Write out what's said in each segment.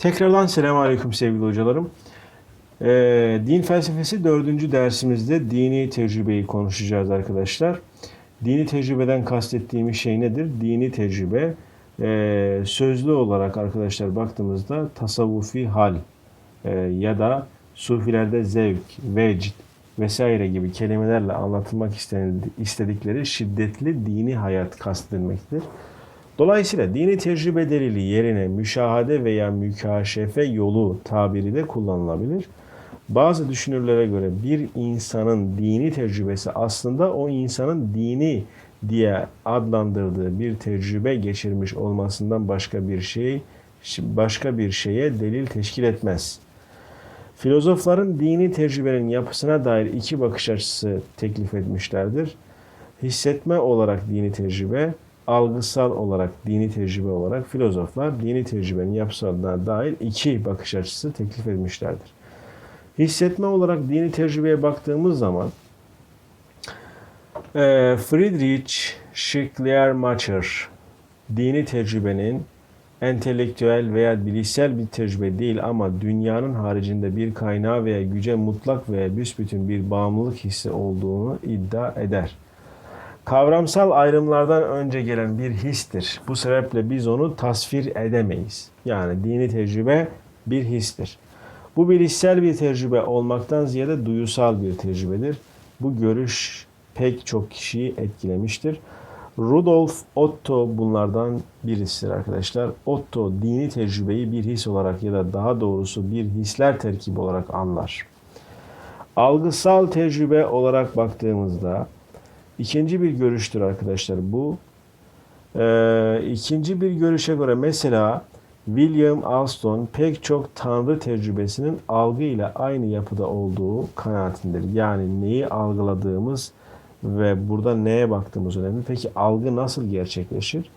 Tekrardan selamun aleyküm sevgili hocalarım. Ee, din felsefesi dördüncü dersimizde dini tecrübeyi konuşacağız arkadaşlar. Dini tecrübeden kastettiğimiz şey nedir? Dini tecrübe e, sözlü olarak arkadaşlar baktığımızda tasavvufi hal e, ya da sufilerde zevk, vecd vesaire gibi kelimelerle anlatılmak istedikleri şiddetli dini hayat kastedilmektir. Dolayısıyla dini tecrübe delili yerine müşahede veya mükaşefe yolu tabiri de kullanılabilir. Bazı düşünürlere göre bir insanın dini tecrübesi aslında o insanın dini diye adlandırdığı bir tecrübe geçirmiş olmasından başka bir şey başka bir şeye delil teşkil etmez. Filozofların dini tecrübenin yapısına dair iki bakış açısı teklif etmişlerdir. Hissetme olarak dini tecrübe, algısal olarak dini tecrübe olarak filozoflar dini tecrübenin yapısına dair iki bakış açısı teklif etmişlerdir. Hissetme olarak dini tecrübeye baktığımız zaman e, Friedrich Schleiermacher dini tecrübenin entelektüel veya bilişsel bir tecrübe değil ama dünyanın haricinde bir kaynağı veya güce mutlak veya büsbütün bir bağımlılık hissi olduğunu iddia eder. Kavramsal ayrımlardan önce gelen bir histir. Bu sebeple biz onu tasvir edemeyiz. Yani dini tecrübe bir histir. Bu bilişsel bir tecrübe olmaktan ziyade duyusal bir tecrübedir. Bu görüş pek çok kişiyi etkilemiştir. Rudolf Otto bunlardan birisidir arkadaşlar. Otto dini tecrübeyi bir his olarak ya da daha doğrusu bir hisler terkibi olarak anlar. Algısal tecrübe olarak baktığımızda ikinci bir görüştür arkadaşlar bu. Ee, ikinci bir görüşe göre mesela William Alston pek çok tanrı tecrübesinin algı ile aynı yapıda olduğu kanaatindedir. Yani neyi algıladığımız ve burada neye baktığımız önemli. Peki algı nasıl gerçekleşir?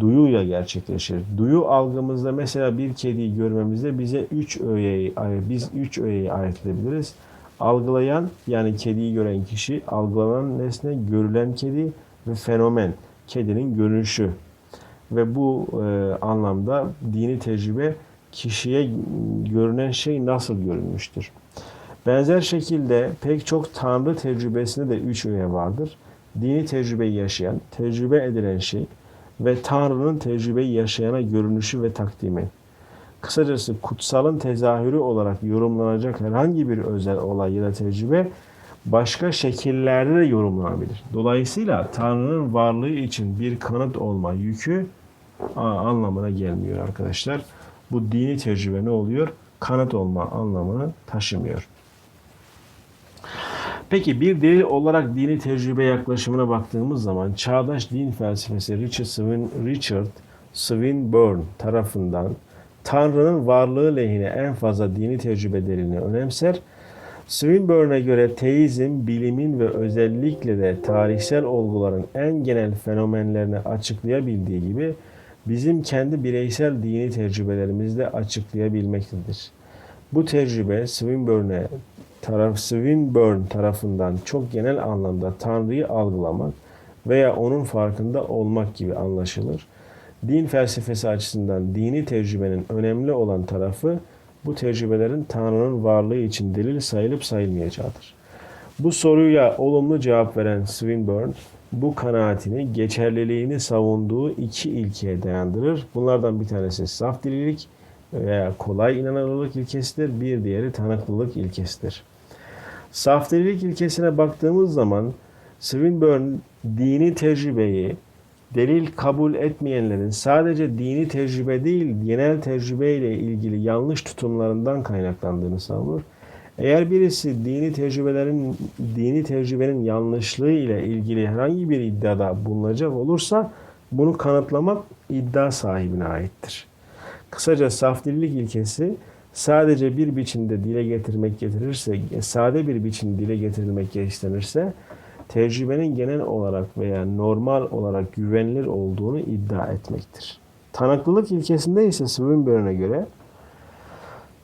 Duyuyla gerçekleşir. Duyu algımızda mesela bir kediyi görmemizde bize üç öğeyi, biz üç öğeyi ayırt edebiliriz. Algılayan yani kediyi gören kişi, algılanan nesne, görülen kedi ve fenomen, kedinin görünüşü. Ve bu e, anlamda dini tecrübe kişiye görünen şey nasıl görünmüştür? Benzer şekilde pek çok tanrı tecrübesinde de üç öğe vardır. Dini tecrübeyi yaşayan, tecrübe edilen şey ve Tanrı'nın tecrübeyi yaşayana görünüşü ve takdimi. Kısacası kutsalın tezahürü olarak yorumlanacak herhangi bir özel olay ya da tecrübe başka şekillerde de yorumlanabilir. Dolayısıyla Tanrı'nın varlığı için bir kanıt olma yükü anlamına gelmiyor arkadaşlar. Bu dini tecrübe ne oluyor? Kanıt olma anlamını taşımıyor. Peki bir delil olarak dini tecrübe yaklaşımına baktığımız zaman çağdaş din felsefesi Richard, Swin, Richard Swinburne tarafından Tanrı'nın varlığı lehine en fazla dini tecrübe delilini önemser. Swinburne'e göre teizm, bilimin ve özellikle de tarihsel olguların en genel fenomenlerini açıklayabildiği gibi bizim kendi bireysel dini tecrübelerimizde açıklayabilmektedir. Bu tecrübe Swinburne taraf Swinburne tarafından çok genel anlamda Tanrı'yı algılamak veya onun farkında olmak gibi anlaşılır. Din felsefesi açısından dini tecrübenin önemli olan tarafı bu tecrübelerin Tanrı'nın varlığı için delil sayılıp sayılmayacağıdır. Bu soruya olumlu cevap veren Swinburne bu kanaatini geçerliliğini savunduğu iki ilkeye dayandırır. Bunlardan bir tanesi saf dililik veya kolay inanılırlık ilkesidir. Bir diğeri tanıklılık ilkesidir. Saf delilik ilkesine baktığımız zaman Swinburne dini tecrübeyi delil kabul etmeyenlerin sadece dini tecrübe değil genel tecrübeyle ilgili yanlış tutumlarından kaynaklandığını savunur. Eğer birisi dini tecrübelerin dini tecrübenin yanlışlığı ile ilgili herhangi bir iddiada bulunacak olursa bunu kanıtlamak iddia sahibine aittir. Kısaca saf delilik ilkesi sadece bir biçimde dile getirmek getirirse, sade bir biçim dile getirilmek istenirse tecrübenin genel olarak veya normal olarak güvenilir olduğunu iddia etmektir. Tanıklılık ilkesinde ise Swinburne'e göre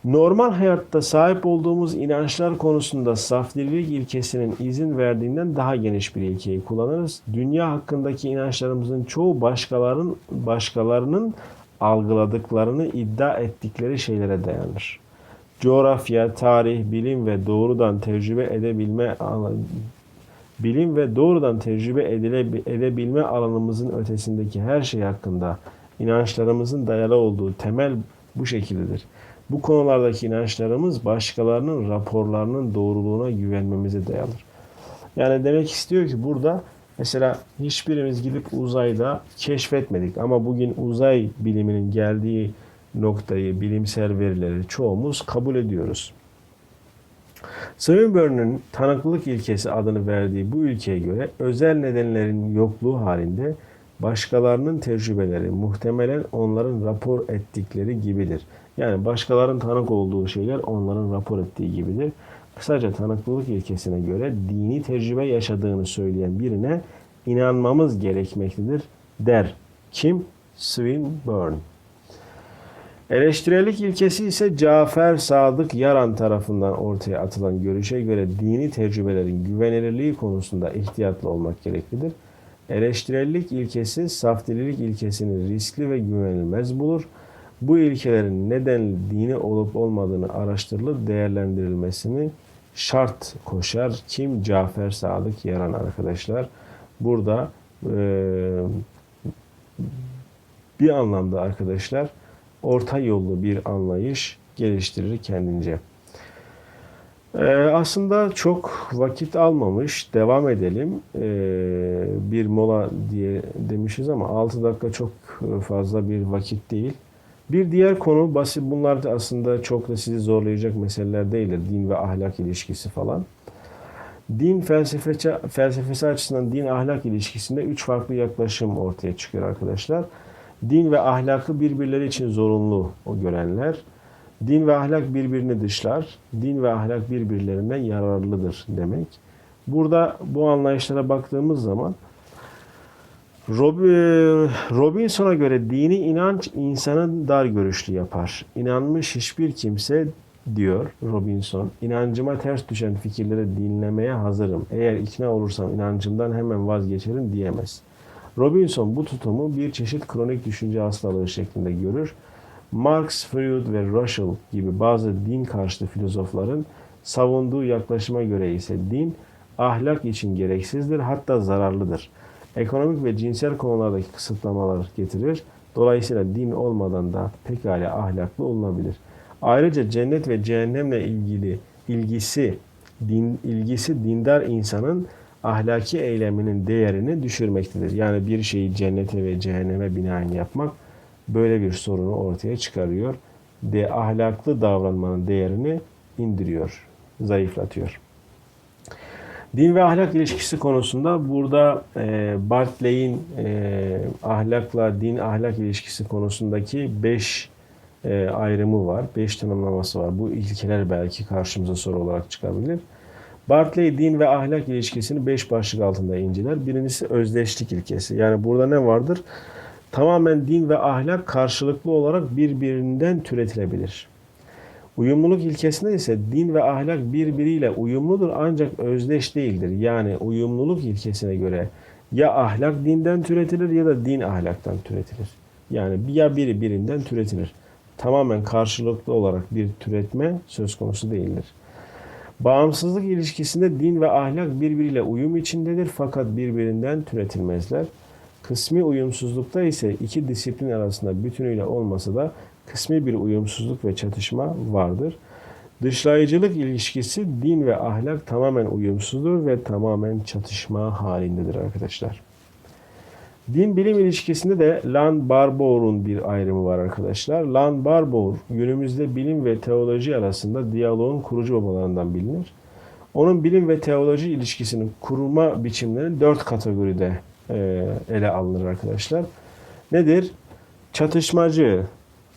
normal hayatta sahip olduğumuz inançlar konusunda safdirilik ilkesinin izin verdiğinden daha geniş bir ilkeyi kullanırız. Dünya hakkındaki inançlarımızın çoğu başkalarının başkalarının algıladıklarını iddia ettikleri şeylere dayanır. Coğrafya, tarih, bilim ve doğrudan tecrübe edebilme bilim ve doğrudan tecrübe edebilme alanımızın ötesindeki her şey hakkında inançlarımızın dayalı olduğu temel bu şekildedir. Bu konulardaki inançlarımız başkalarının raporlarının doğruluğuna güvenmemize dayanır. Yani demek istiyor ki burada mesela hiçbirimiz gidip uzayda keşfetmedik ama bugün uzay biliminin geldiği noktayı, bilimsel verileri çoğumuz kabul ediyoruz. Swinburne'ın tanıklılık ilkesi adını verdiği bu ülkeye göre özel nedenlerin yokluğu halinde başkalarının tecrübeleri muhtemelen onların rapor ettikleri gibidir. Yani başkalarının tanık olduğu şeyler onların rapor ettiği gibidir. Kısaca tanıklılık ilkesine göre dini tecrübe yaşadığını söyleyen birine inanmamız gerekmektedir der. Kim? Swinburne. Eleştirellik ilkesi ise Cafer Sadık Yaran tarafından ortaya atılan görüşe göre dini tecrübelerin güvenilirliği konusunda ihtiyatlı olmak gereklidir. Eleştirellik ilkesi safdililik ilkesini riskli ve güvenilmez bulur. Bu ilkelerin neden dini olup olmadığını araştırılıp değerlendirilmesini şart koşar. Kim? Cafer Sadık Yaran arkadaşlar. Burada e, bir anlamda arkadaşlar orta yollu bir anlayış geliştirir kendince. Ee, aslında çok vakit almamış. Devam edelim. Ee, bir mola diye demişiz ama 6 dakika çok fazla bir vakit değil. Bir diğer konu basit bunlar da aslında çok da sizi zorlayacak meseleler değildir. Din ve ahlak ilişkisi falan. Din felsefesi, felsefesi açısından din ahlak ilişkisinde üç farklı yaklaşım ortaya çıkıyor arkadaşlar. Din ve ahlakı birbirleri için zorunlu o görenler. Din ve ahlak birbirini dışlar. Din ve ahlak birbirlerinden yararlıdır demek. Burada bu anlayışlara baktığımız zaman Robinson'a göre dini inanç insanı dar görüşlü yapar. İnanmış hiçbir kimse diyor Robinson, inancıma ters düşen fikirleri dinlemeye hazırım. Eğer ikna olursam inancımdan hemen vazgeçerim diyemez. Robinson bu tutumu bir çeşit kronik düşünce hastalığı şeklinde görür. Marx, Freud ve Russell gibi bazı din karşıtı filozofların savunduğu yaklaşıma göre ise din ahlak için gereksizdir hatta zararlıdır. Ekonomik ve cinsel konulardaki kısıtlamalar getirir. Dolayısıyla din olmadan da pekala ahlaklı olunabilir. Ayrıca cennet ve cehennemle ilgili ilgisi din ilgisi dindar insanın ahlaki eyleminin değerini düşürmektedir. Yani bir şeyi cennete ve cehenneme binaen yapmak böyle bir sorunu ortaya çıkarıyor. De ahlaklı davranmanın değerini indiriyor, zayıflatıyor. Din ve ahlak ilişkisi konusunda burada e, Barclay'in e, ahlakla din ahlak ilişkisi konusundaki beş e, ayrımı var. Beş tanımlaması var. Bu ilkeler belki karşımıza soru olarak çıkabilir. Barclay din ve ahlak ilişkisini beş başlık altında inceler. Birincisi özdeşlik ilkesi. Yani burada ne vardır? Tamamen din ve ahlak karşılıklı olarak birbirinden türetilebilir. Uyumluluk ilkesinde ise din ve ahlak birbiriyle uyumludur ancak özdeş değildir. Yani uyumluluk ilkesine göre ya ahlak dinden türetilir ya da din ahlaktan türetilir. Yani ya biri birinden türetilir. Tamamen karşılıklı olarak bir türetme söz konusu değildir. Bağımsızlık ilişkisinde din ve ahlak birbiriyle uyum içindedir fakat birbirinden türetilmezler. Kısmi uyumsuzlukta ise iki disiplin arasında bütünüyle olmasa da kısmi bir uyumsuzluk ve çatışma vardır. Dışlayıcılık ilişkisi din ve ahlak tamamen uyumsuzdur ve tamamen çatışma halindedir arkadaşlar. Din bilim ilişkisinde de Lan Barbour'un bir ayrımı var arkadaşlar. Lan Barbour günümüzde bilim ve teoloji arasında diyaloğun kurucu babalarından bilinir. Onun bilim ve teoloji ilişkisinin kurma biçimleri dört kategoride e, ele alınır arkadaşlar. Nedir? Çatışmacı,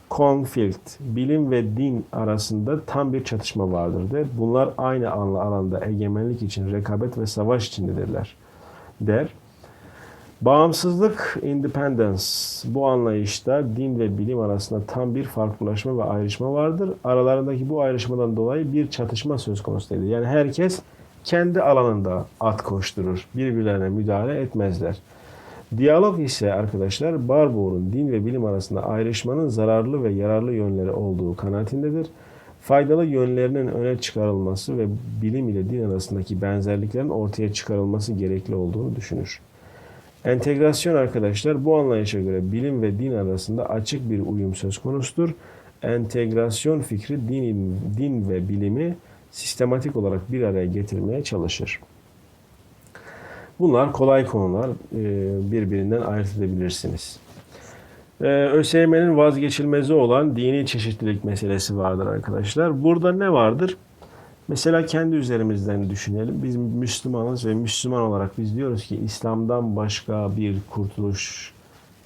konflikt, bilim ve din arasında tam bir çatışma vardır der. Bunlar aynı alanda egemenlik için rekabet ve savaş içindedirler der. Bağımsızlık, independence bu anlayışta din ve bilim arasında tam bir farklılaşma ve ayrışma vardır. Aralarındaki bu ayrışmadan dolayı bir çatışma söz konusu değildir. Yani herkes kendi alanında at koşturur. Birbirlerine müdahale etmezler. Diyalog ise arkadaşlar Barbour'un din ve bilim arasında ayrışmanın zararlı ve yararlı yönleri olduğu kanaatindedir. Faydalı yönlerinin öne çıkarılması ve bilim ile din arasındaki benzerliklerin ortaya çıkarılması gerekli olduğunu düşünür. Entegrasyon arkadaşlar bu anlayışa göre bilim ve din arasında açık bir uyum söz konusudur. Entegrasyon fikri din, din ve bilimi sistematik olarak bir araya getirmeye çalışır. Bunlar kolay konular. e, Birbirinden ayırt edebilirsiniz. Ee, ÖSYM'nin vazgeçilmezi olan dini çeşitlilik meselesi vardır arkadaşlar. Burada ne vardır? Mesela kendi üzerimizden düşünelim. Biz Müslümanız ve Müslüman olarak biz diyoruz ki İslam'dan başka bir kurtuluş,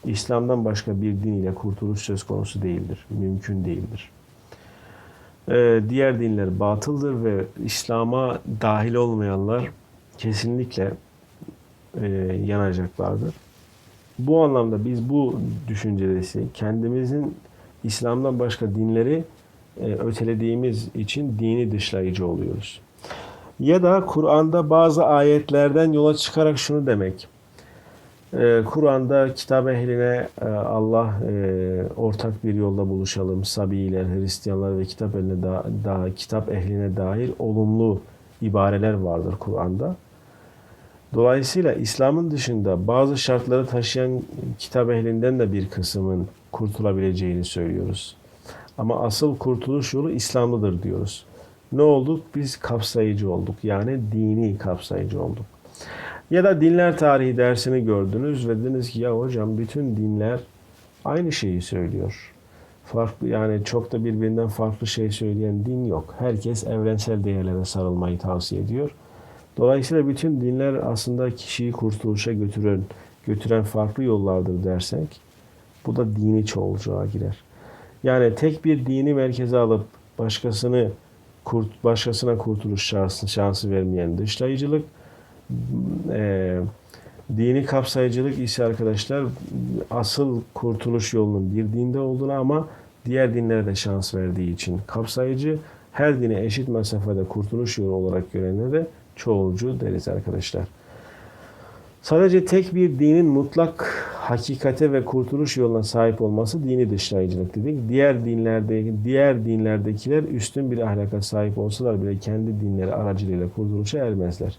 İslam'dan başka bir din ile kurtuluş söz konusu değildir. Mümkün değildir. Ee, diğer dinler batıldır ve İslam'a dahil olmayanlar kesinlikle e, yanacaklardır. Bu anlamda biz bu düşüncesi kendimizin İslam'dan başka dinleri ötelediğimiz için dini dışlayıcı oluyoruz. Ya da Kur'an'da bazı ayetlerden yola çıkarak şunu demek. E, Kur'an'da kitap ehline e, Allah e, ortak bir yolda buluşalım. Sabiler, Hristiyanlar ve kitap ehline da, da kitap ehline dair olumlu ibareler vardır Kur'an'da. Dolayısıyla İslam'ın dışında bazı şartları taşıyan kitap ehlinden de bir kısmın kurtulabileceğini söylüyoruz. Ama asıl kurtuluş yolu İslam'lıdır diyoruz. Ne olduk? Biz kapsayıcı olduk. Yani dini kapsayıcı olduk. Ya da dinler tarihi dersini gördünüz ve dediniz ki ya hocam bütün dinler aynı şeyi söylüyor. Farklı yani çok da birbirinden farklı şey söyleyen din yok. Herkes evrensel değerlere sarılmayı tavsiye ediyor. Dolayısıyla bütün dinler aslında kişiyi kurtuluşa götüren, götüren farklı yollardır dersek bu da dini çoğulcuğa girer. Yani tek bir dini merkeze alıp başkasını kurt, başkasına kurtuluş şansı, şansı vermeyen dışlayıcılık, e, dini kapsayıcılık ise arkadaşlar asıl kurtuluş yolunun bir dinde olduğunu ama diğer dinlere de şans verdiği için kapsayıcı, her dine eşit mesafede kurtuluş yolu olarak görenlere de çoğulcu deriz arkadaşlar. Sadece tek bir dinin mutlak hakikate ve kurtuluş yoluna sahip olması dini dışlayıcılık dedik. Diğer dinlerdeki diğer dinlerdekiler üstün bir ahlaka sahip olsalar bile kendi dinleri aracılığıyla kurtuluşa ermezler.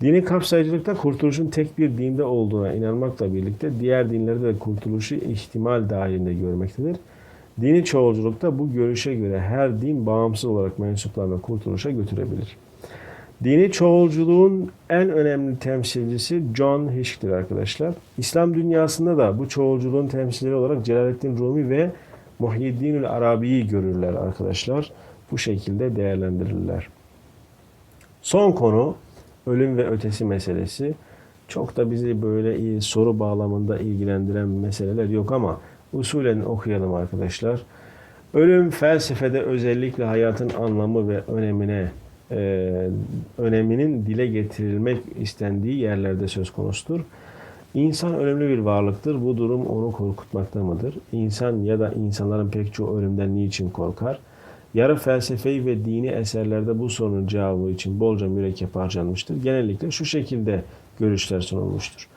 Dini kapsayıcılıkta kurtuluşun tek bir dinde olduğuna inanmakla birlikte diğer dinlerde de kurtuluşu ihtimal dahilinde görmektedir. Dini çoğulculukta bu görüşe göre her din bağımsız olarak mensuplarını kurtuluşa götürebilir. Dini çoğulculuğun en önemli temsilcisi John Hick'tir arkadaşlar. İslam dünyasında da bu çoğulculuğun temsilcileri olarak Celaleddin Rumi ve Muhyiddinül Arabi'yi görürler arkadaşlar. Bu şekilde değerlendirirler. Son konu ölüm ve ötesi meselesi. Çok da bizi böyle soru bağlamında ilgilendiren meseleler yok ama usulen okuyalım arkadaşlar. Ölüm felsefede özellikle hayatın anlamı ve önemine e, öneminin dile getirilmek istendiği yerlerde söz konusudur. İnsan ölümlü bir varlıktır. Bu durum onu korkutmakta mıdır? İnsan ya da insanların pek çoğu ölümden niçin korkar? Yarı felsefeyi ve dini eserlerde bu sorunun cevabı için bolca mürekkep harcanmıştır. Genellikle şu şekilde görüşler sunulmuştur.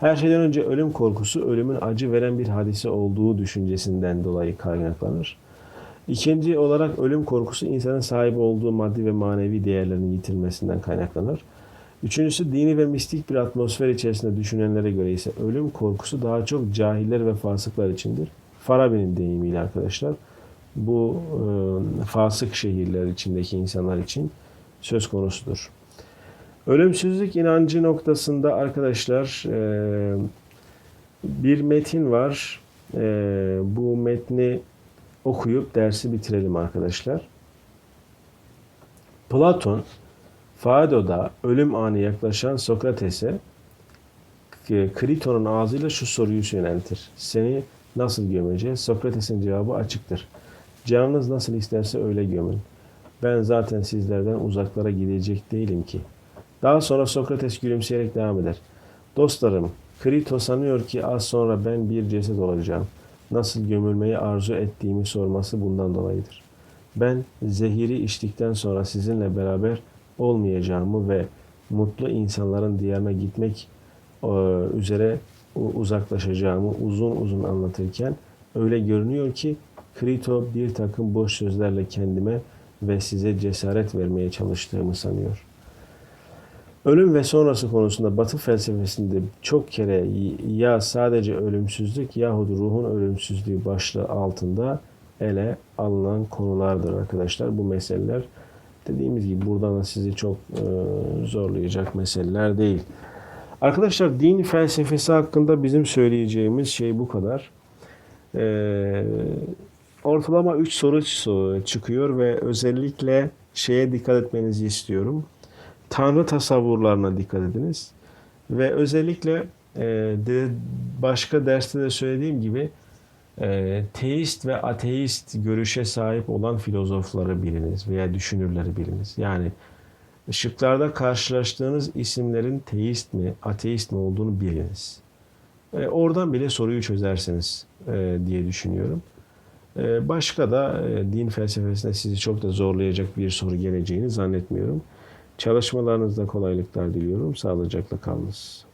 Her şeyden önce ölüm korkusu ölümün acı veren bir hadise olduğu düşüncesinden dolayı kaynaklanır. İkinci olarak ölüm korkusu insanın sahip olduğu maddi ve manevi değerlerin yitilmesinden kaynaklanır. Üçüncüsü dini ve mistik bir atmosfer içerisinde düşünenlere göre ise ölüm korkusu daha çok cahiller ve fasıklar içindir. Farabi'nin deyimiyle arkadaşlar bu e, fasık şehirler içindeki insanlar için söz konusudur. Ölümsüzlük inancı noktasında arkadaşlar e, bir metin var. E, bu metni okuyup dersi bitirelim arkadaşlar. Platon, Phaedo'da ölüm anı yaklaşan Sokrates'e Kriton'un ağzıyla şu soruyu yöneltir. Seni nasıl gömeceğiz? Sokrates'in cevabı açıktır. Canınız nasıl isterse öyle gömün. Ben zaten sizlerden uzaklara gidecek değilim ki. Daha sonra Sokrates gülümseyerek devam eder. Dostlarım, Krito sanıyor ki az sonra ben bir ceset olacağım.'' Nasıl gömülmeyi arzu ettiğimi sorması bundan dolayıdır. Ben zehiri içtikten sonra sizinle beraber olmayacağımı ve mutlu insanların diyarına gitmek e, üzere uzaklaşacağımı uzun uzun anlatırken öyle görünüyor ki Krito bir takım boş sözlerle kendime ve size cesaret vermeye çalıştığımı sanıyor. Ölüm ve sonrası konusunda Batı felsefesinde çok kere ya sadece ölümsüzlük yahut ruhun ölümsüzlüğü başlığı altında ele alınan konulardır arkadaşlar. Bu meseleler dediğimiz gibi buradan da sizi çok e, zorlayacak meseleler değil. Arkadaşlar din felsefesi hakkında bizim söyleyeceğimiz şey bu kadar. Ee, ortalama 3 soru çı- çıkıyor ve özellikle şeye dikkat etmenizi istiyorum. Tanrı tasavvurlarına dikkat ediniz. Ve özellikle e, de, başka derste de söylediğim gibi e, teist ve ateist görüşe sahip olan filozofları biliniz veya düşünürleri biliniz. Yani şıklarda karşılaştığınız isimlerin teist mi, ateist mi olduğunu biliniz. E, oradan bile soruyu çözersiniz e, diye düşünüyorum. E, başka da e, din felsefesinde sizi çok da zorlayacak bir soru geleceğini zannetmiyorum. Çalışmalarınızda kolaylıklar diliyorum. Sağlıcakla kalınız.